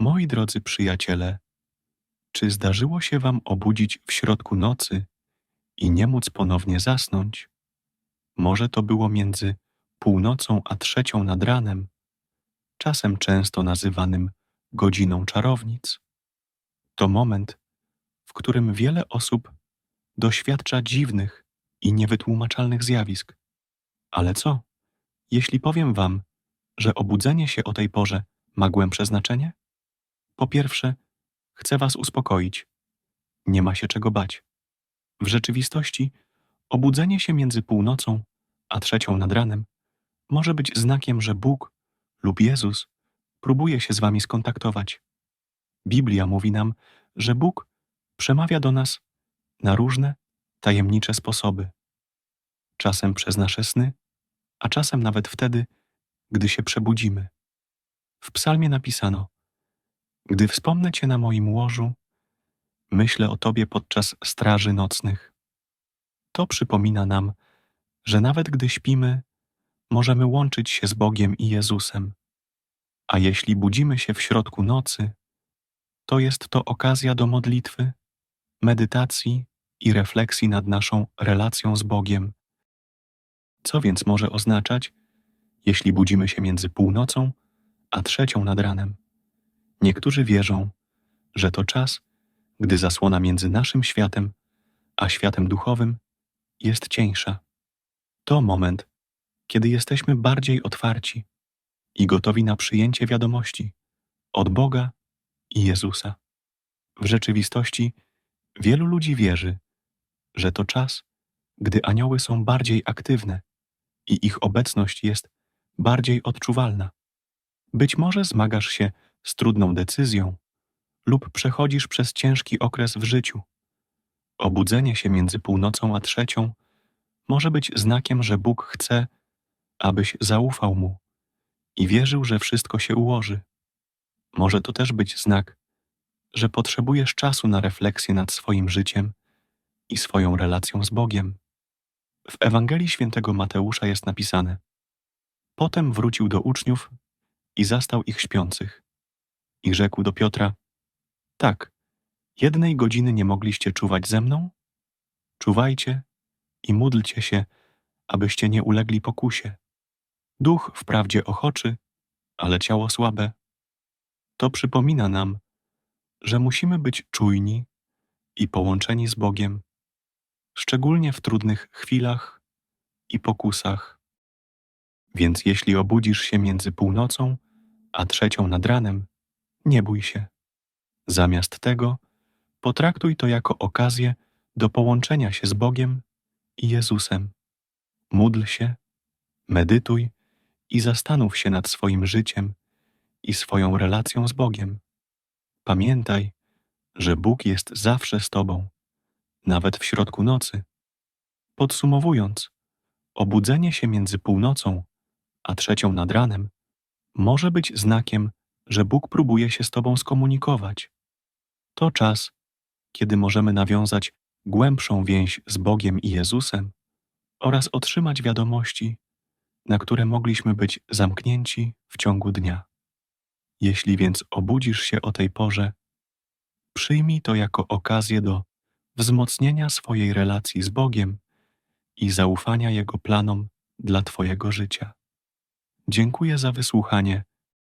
Moi drodzy przyjaciele, czy zdarzyło się wam obudzić w środku nocy i nie móc ponownie zasnąć? Może to było między północą a trzecią nad ranem, czasem często nazywanym godziną czarownic. To moment, w którym wiele osób doświadcza dziwnych i niewytłumaczalnych zjawisk. Ale co, jeśli powiem wam, że obudzenie się o tej porze ma głębsze znaczenie? Po pierwsze, chcę was uspokoić. Nie ma się czego bać. W rzeczywistości obudzenie się między północą a trzecią nad ranem może być znakiem, że Bóg lub Jezus próbuje się z wami skontaktować. Biblia mówi nam, że Bóg przemawia do nas na różne, tajemnicze sposoby. Czasem przez nasze sny, a czasem nawet wtedy, gdy się przebudzimy. W psalmie napisano: Gdy wspomnę Cię na moim łożu, myślę o Tobie podczas straży nocnych. To przypomina nam, że nawet gdy śpimy, możemy łączyć się z Bogiem i Jezusem. A jeśli budzimy się w środku nocy, to jest to okazja do modlitwy, medytacji i refleksji nad naszą relacją z Bogiem. Co więc może oznaczać, jeśli budzimy się między północą a trzecią nad ranem? Niektórzy wierzą, że to czas, gdy zasłona między naszym światem a światem duchowym jest cieńsza. To moment, kiedy jesteśmy bardziej otwarci i gotowi na przyjęcie wiadomości od Boga i Jezusa. W rzeczywistości wielu ludzi wierzy, że to czas, gdy anioły są bardziej aktywne i ich obecność jest bardziej odczuwalna. Być może zmagasz się z trudną decyzją lub przechodzisz przez ciężki okres w życiu. Obudzenie się między północą a trzecią może być znakiem, że Bóg chce, abyś zaufał Mu i wierzył, że wszystko się ułoży. Może to też być znak, że potrzebujesz czasu na refleksję nad swoim życiem i swoją relacją z Bogiem. W Ewangelii świętego Mateusza jest napisane: Potem wrócił do uczniów i zastał ich śpiących. I rzekł do Piotra: Tak, jednej godziny nie mogliście czuwać ze mną? Czuwajcie i módlcie się, abyście nie ulegli pokusie. Duch wprawdzie ochoczy, ale ciało słabe. To przypomina nam, że musimy być czujni i połączeni z Bogiem, szczególnie w trudnych chwilach i pokusach. Więc jeśli obudzisz się między północą a trzecią nad ranem, nie bój się. Zamiast tego, potraktuj to jako okazję do połączenia się z Bogiem i Jezusem. Módl się, medytuj i zastanów się nad swoim życiem i swoją relacją z Bogiem. Pamiętaj, że Bóg jest zawsze z Tobą, nawet w środku nocy. Podsumowując, obudzenie się między północą a trzecią nad ranem może być znakiem, że Bóg próbuje się z Tobą skomunikować. To czas, kiedy możemy nawiązać głębszą więź z Bogiem i Jezusem oraz otrzymać wiadomości, na które mogliśmy być zamknięci w ciągu dnia. Jeśli więc obudzisz się o tej porze, przyjmij to jako okazję do wzmocnienia swojej relacji z Bogiem i zaufania Jego planom dla Twojego życia. Dziękuję za wysłuchanie